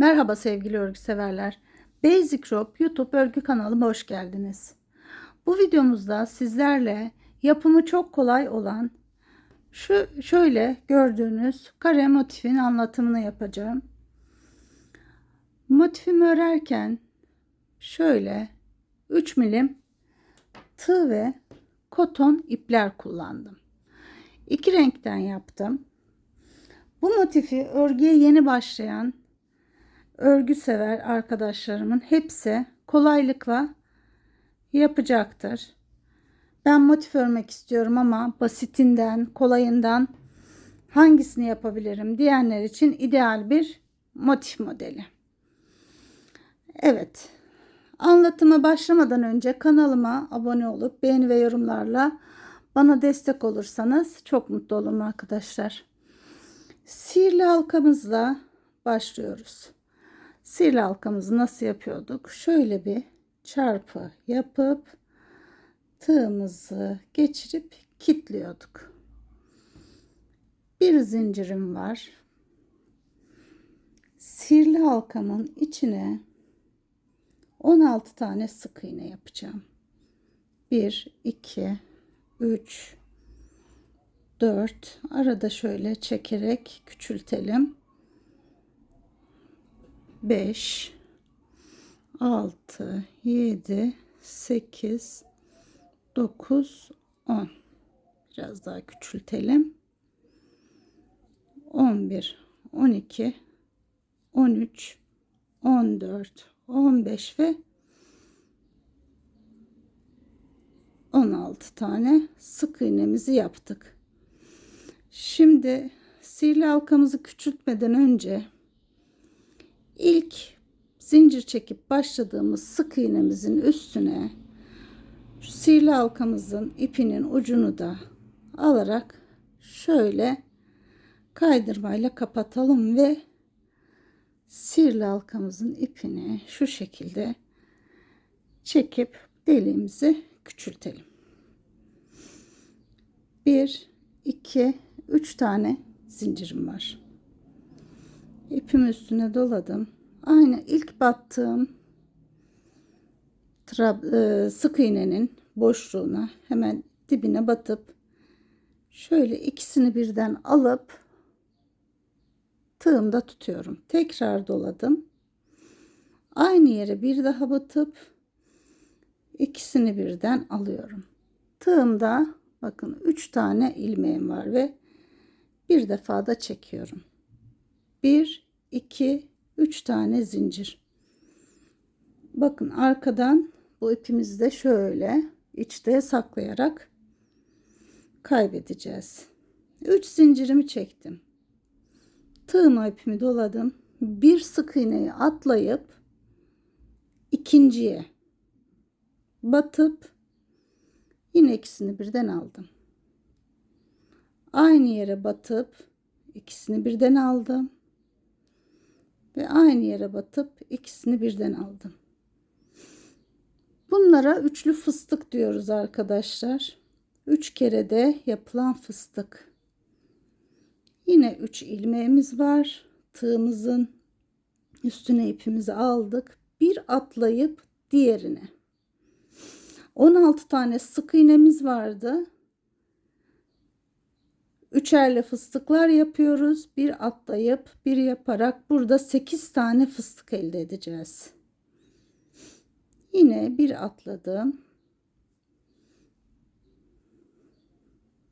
Merhaba sevgili örgü severler. Basic Rope YouTube örgü kanalıma hoş geldiniz. Bu videomuzda sizlerle yapımı çok kolay olan şu şöyle gördüğünüz kare motifin anlatımını yapacağım. Motifimi örerken şöyle 3 milim tığ ve koton ipler kullandım. İki renkten yaptım. Bu motifi örgüye yeni başlayan örgü sever arkadaşlarımın hepsi kolaylıkla yapacaktır. Ben motif örmek istiyorum ama basitinden, kolayından hangisini yapabilirim diyenler için ideal bir motif modeli. Evet. Anlatıma başlamadan önce kanalıma abone olup beğeni ve yorumlarla bana destek olursanız çok mutlu olurum arkadaşlar. Sihirli halkamızla başlıyoruz. Sihirli halkamızı nasıl yapıyorduk? Şöyle bir çarpı yapıp tığımızı geçirip kitliyorduk. Bir zincirim var. Sihirli halkamın içine 16 tane sık iğne yapacağım. 1 2 3 4 arada şöyle çekerek küçültelim. 5 6 7 8 9 10 biraz daha küçültelim 11 12 13 14 15 ve 16 tane sık iğnemizi yaptık. Şimdi sihirli halkamızı küçültmeden önce ilk zincir çekip başladığımız sık iğnemizin üstüne şu sihirli halkamızın ipinin ucunu da alarak şöyle kaydırmayla kapatalım ve sihirli halkamızın ipini şu şekilde çekip deliğimizi küçültelim. 1 2 3 tane zincirim var. İpimi üstüne doladım. Aynı ilk battığım e, sık iğnenin boşluğuna hemen dibine batıp şöyle ikisini birden alıp tığımda tutuyorum. Tekrar doladım. Aynı yere bir daha batıp ikisini birden alıyorum. Tığımda bakın 3 tane ilmeğim var ve bir defa da çekiyorum. 1 2 3 tane zincir. Bakın arkadan bu ipimizi de şöyle içte saklayarak kaybedeceğiz. 3 zincirimi çektim. Tığıma ipimi doladım. Bir sık iğneyi atlayıp ikinciye batıp yine ikisini birden aldım. Aynı yere batıp ikisini birden aldım ve aynı yere batıp ikisini birden aldım. Bunlara üçlü fıstık diyoruz arkadaşlar. Üç kere de yapılan fıstık. Yine üç ilmeğimiz var. Tığımızın üstüne ipimizi aldık. Bir atlayıp diğerine. 16 tane sık iğnemiz vardı. Üçerli fıstıklar yapıyoruz. Bir atlayıp bir yaparak burada 8 tane fıstık elde edeceğiz. Yine bir atladım.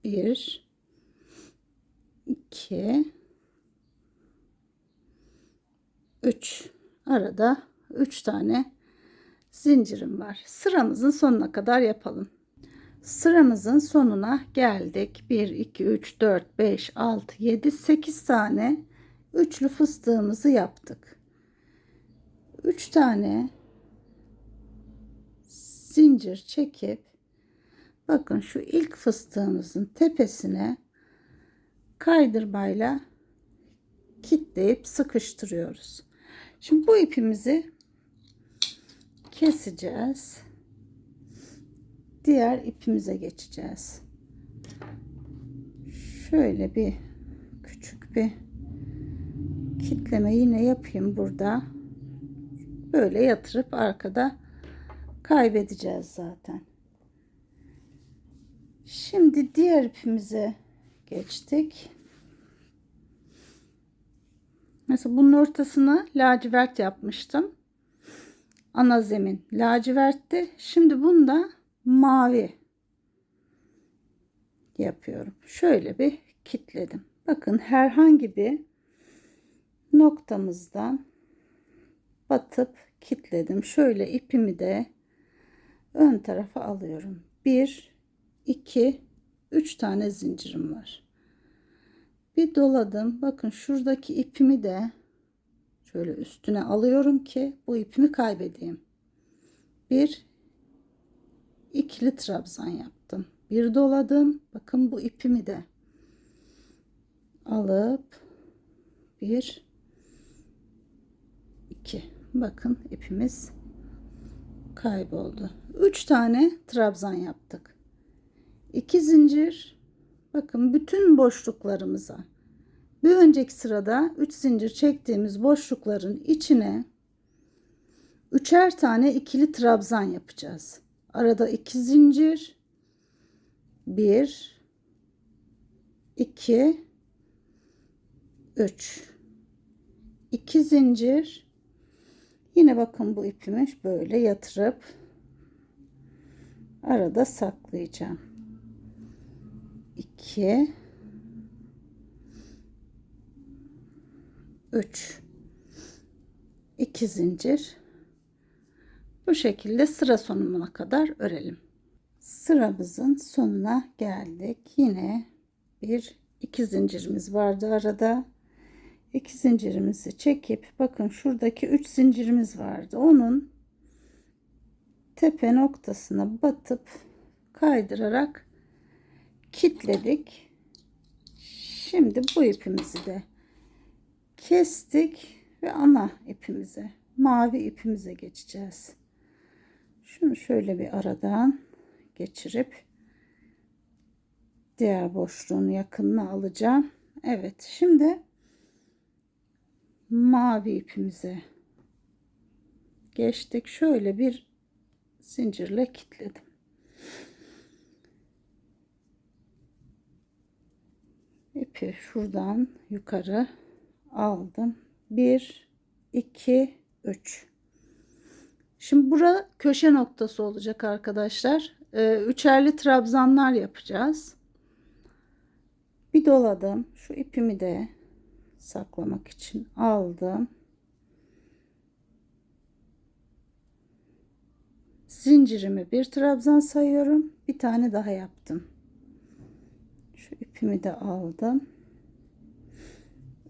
Bir, iki, üç. Arada üç tane zincirim var. Sıramızın sonuna kadar yapalım. Sıramızın sonuna geldik. 1, 2, 3, 4, 5, 6, 7, 8 tane üçlü fıstığımızı yaptık. 3 tane zincir çekip bakın şu ilk fıstığımızın tepesine kaydırmayla kitleyip sıkıştırıyoruz. Şimdi bu ipimizi keseceğiz diğer ipimize geçeceğiz. Şöyle bir küçük bir kitleme yine yapayım burada. Böyle yatırıp arkada kaybedeceğiz zaten. Şimdi diğer ipimize geçtik. Mesela bunun ortasını lacivert yapmıştım. Ana zemin lacivertti. Şimdi bunda mavi yapıyorum. Şöyle bir kitledim. Bakın herhangi bir noktamızdan batıp kitledim. Şöyle ipimi de ön tarafa alıyorum. 1 2 3 tane zincirim var. Bir doladım. Bakın şuradaki ipimi de şöyle üstüne alıyorum ki bu ipimi kaybedeyim. Bir ikili trabzan yaptım. Bir doladım. Bakın bu ipimi de alıp bir iki bakın ipimiz kayboldu. Üç tane trabzan yaptık. İki zincir bakın bütün boşluklarımıza bir önceki sırada 3 zincir çektiğimiz boşlukların içine üçer tane ikili trabzan yapacağız. Arada iki zincir. 1 2 3 2 zincir. Yine bakın bu ipimi böyle yatırıp arada saklayacağım. 2 3 2 zincir bu şekilde sıra sonuna kadar örelim. Sıramızın sonuna geldik. Yine bir iki zincirimiz vardı arada. İki zincirimizi çekip bakın şuradaki üç zincirimiz vardı. Onun tepe noktasına batıp kaydırarak kitledik. Şimdi bu ipimizi de kestik ve ana ipimize mavi ipimize geçeceğiz şunu şöyle bir aradan geçirip diğer boşluğun yakınına alacağım. Evet şimdi mavi ipimize geçtik. Şöyle bir zincirle kilitledim. İpi şuradan yukarı aldım. 1 2 3 şimdi bura köşe noktası olacak arkadaşlar. Ee, üçerli trabzanlar yapacağız. Bir doladım. Şu ipimi de saklamak için aldım. Zincirimi bir trabzan sayıyorum. Bir tane daha yaptım. Şu ipimi de aldım.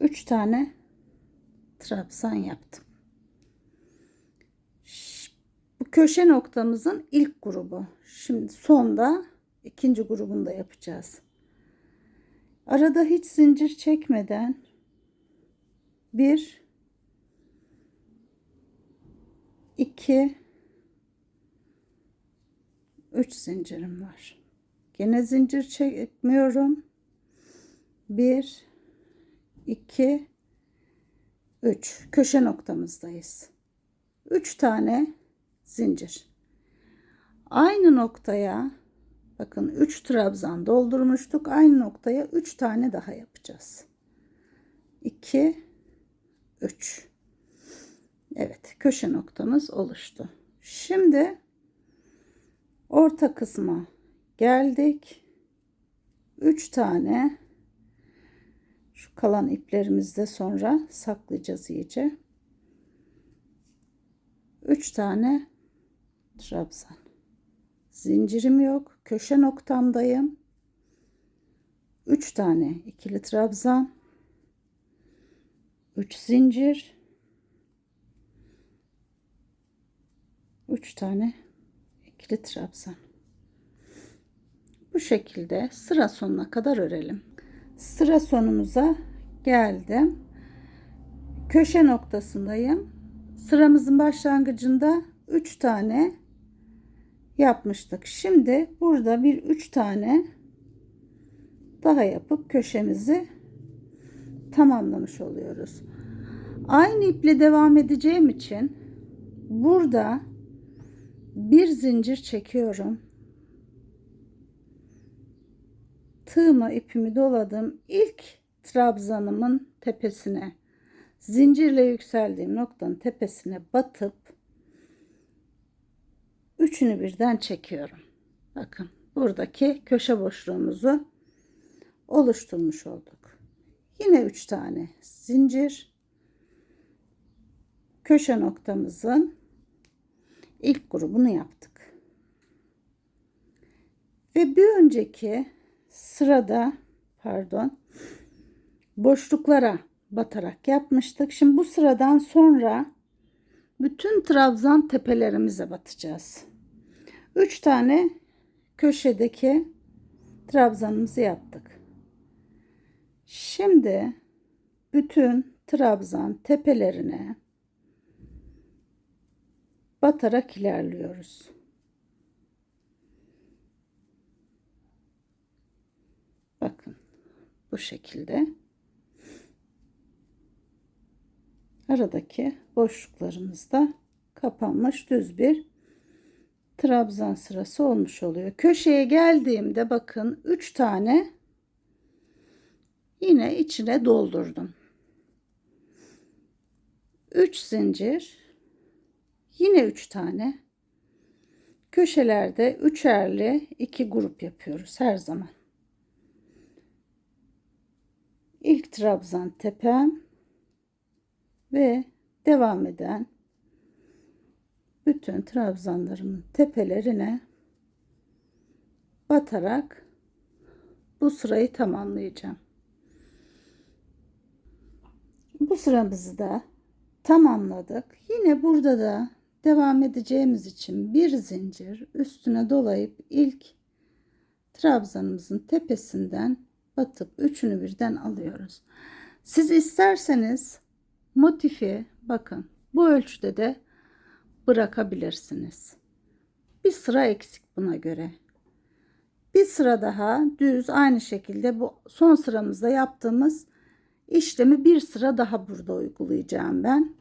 3 tane trabzan yaptım bu köşe noktamızın ilk grubu şimdi sonda ikinci grubunu da yapacağız arada hiç zincir çekmeden bir iki üç zincirim var Gene zincir çekmiyorum. 1 2 3 köşe noktamızdayız. 3 tane zincir. Aynı noktaya bakın 3 trabzan doldurmuştuk. Aynı noktaya 3 tane daha yapacağız. 2 3 Evet köşe noktamız oluştu. Şimdi orta kısma geldik. 3 tane şu kalan iplerimizi de sonra saklayacağız iyice. 3 tane trabzan. Zincirim yok. Köşe noktamdayım. 3 tane ikili trabzan. 3 zincir. 3 tane ikili trabzan. Bu şekilde sıra sonuna kadar örelim. Sıra sonumuza geldim. Köşe noktasındayım. Sıramızın başlangıcında 3 tane yapmıştık. Şimdi burada bir 3 tane daha yapıp köşemizi tamamlamış oluyoruz. Aynı iple devam edeceğim için burada bir zincir çekiyorum. Tığıma ipimi doladım. İlk trabzanımın tepesine zincirle yükseldiğim noktanın tepesine batıp üçünü birden çekiyorum. Bakın buradaki köşe boşluğumuzu oluşturmuş olduk. Yine üç tane zincir köşe noktamızın ilk grubunu yaptık. Ve bir önceki sırada pardon boşluklara batarak yapmıştık. Şimdi bu sıradan sonra bütün trabzan tepelerimize batacağız. 3 tane köşedeki trabzanımızı yaptık. Şimdi bütün trabzan tepelerine batarak ilerliyoruz. Bakın bu şekilde aradaki boşluklarımızda kapanmış düz bir trabzan sırası olmuş oluyor. Köşeye geldiğimde bakın 3 tane yine içine doldurdum. 3 zincir yine 3 tane köşelerde üçerli iki grup yapıyoruz her zaman. İlk trabzan tepem ve devam eden bütün trabzanlarımın tepelerine batarak bu sırayı tamamlayacağım. Bu sıramızı da tamamladık. Yine burada da devam edeceğimiz için bir zincir üstüne dolayıp ilk trabzanımızın tepesinden batıp üçünü birden alıyoruz. Siz isterseniz motifi bakın bu ölçüde de bırakabilirsiniz. Bir sıra eksik buna göre. Bir sıra daha düz aynı şekilde bu son sıramızda yaptığımız işlemi bir sıra daha burada uygulayacağım ben.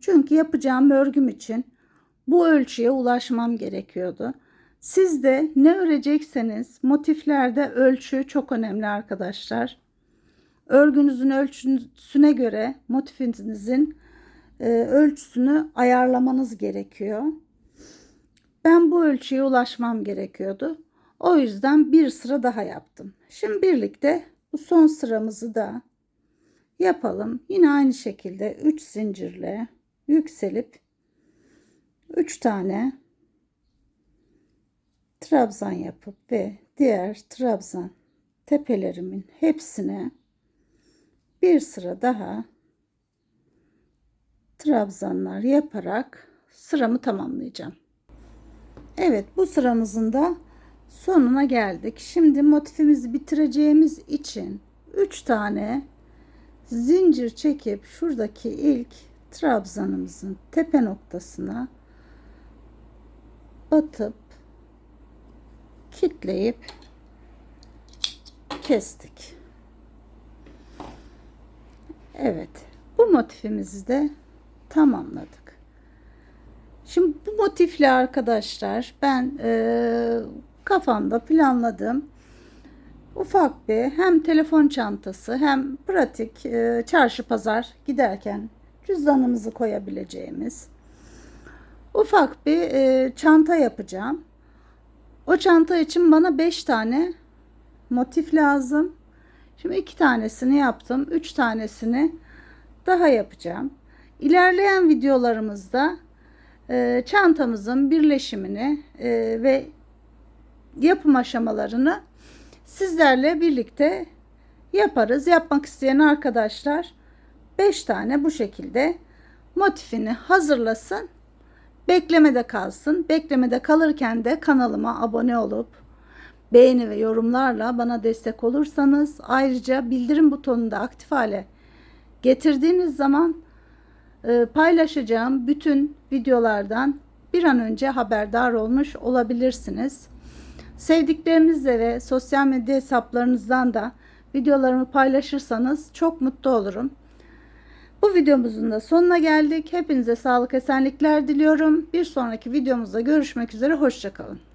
Çünkü yapacağım örgüm için bu ölçüye ulaşmam gerekiyordu. Siz de ne örecekseniz motiflerde ölçü çok önemli arkadaşlar. Örgünüzün ölçüsüne göre motifinizin ölçüsünü ayarlamanız gerekiyor. Ben bu ölçüye ulaşmam gerekiyordu. O yüzden bir sıra daha yaptım. Şimdi birlikte bu son sıramızı da yapalım. Yine aynı şekilde 3 zincirle yükselip 3 tane trabzan yapıp ve diğer trabzan tepelerimin hepsine bir sıra daha trabzanlar yaparak sıramı tamamlayacağım. Evet bu sıramızın da sonuna geldik. Şimdi motifimizi bitireceğimiz için 3 tane zincir çekip şuradaki ilk trabzanımızın tepe noktasına batıp kitleyip kestik. Evet. Bu motifimizi de tamamladık. Şimdi bu motifle arkadaşlar ben e, kafamda planladım. Ufak bir hem telefon çantası hem pratik e, çarşı pazar giderken cüzdanımızı koyabileceğimiz ufak bir e, çanta yapacağım. O çanta için bana 5 tane motif lazım. Şimdi iki tanesini yaptım. Üç tanesini daha yapacağım. İlerleyen videolarımızda e, çantamızın birleşimini e, ve yapım aşamalarını sizlerle birlikte yaparız. Yapmak isteyen arkadaşlar 5 tane bu şekilde motifini hazırlasın. Beklemede kalsın. Beklemede kalırken de kanalıma abone olup beğeni ve yorumlarla bana destek olursanız ayrıca bildirim butonunu da aktif hale getirdiğiniz zaman paylaşacağım bütün videolardan bir an önce haberdar olmuş olabilirsiniz. Sevdiklerinizle ve sosyal medya hesaplarınızdan da videolarımı paylaşırsanız çok mutlu olurum. Bu videomuzun da sonuna geldik. Hepinize sağlık esenlikler diliyorum. Bir sonraki videomuzda görüşmek üzere. Hoşçakalın.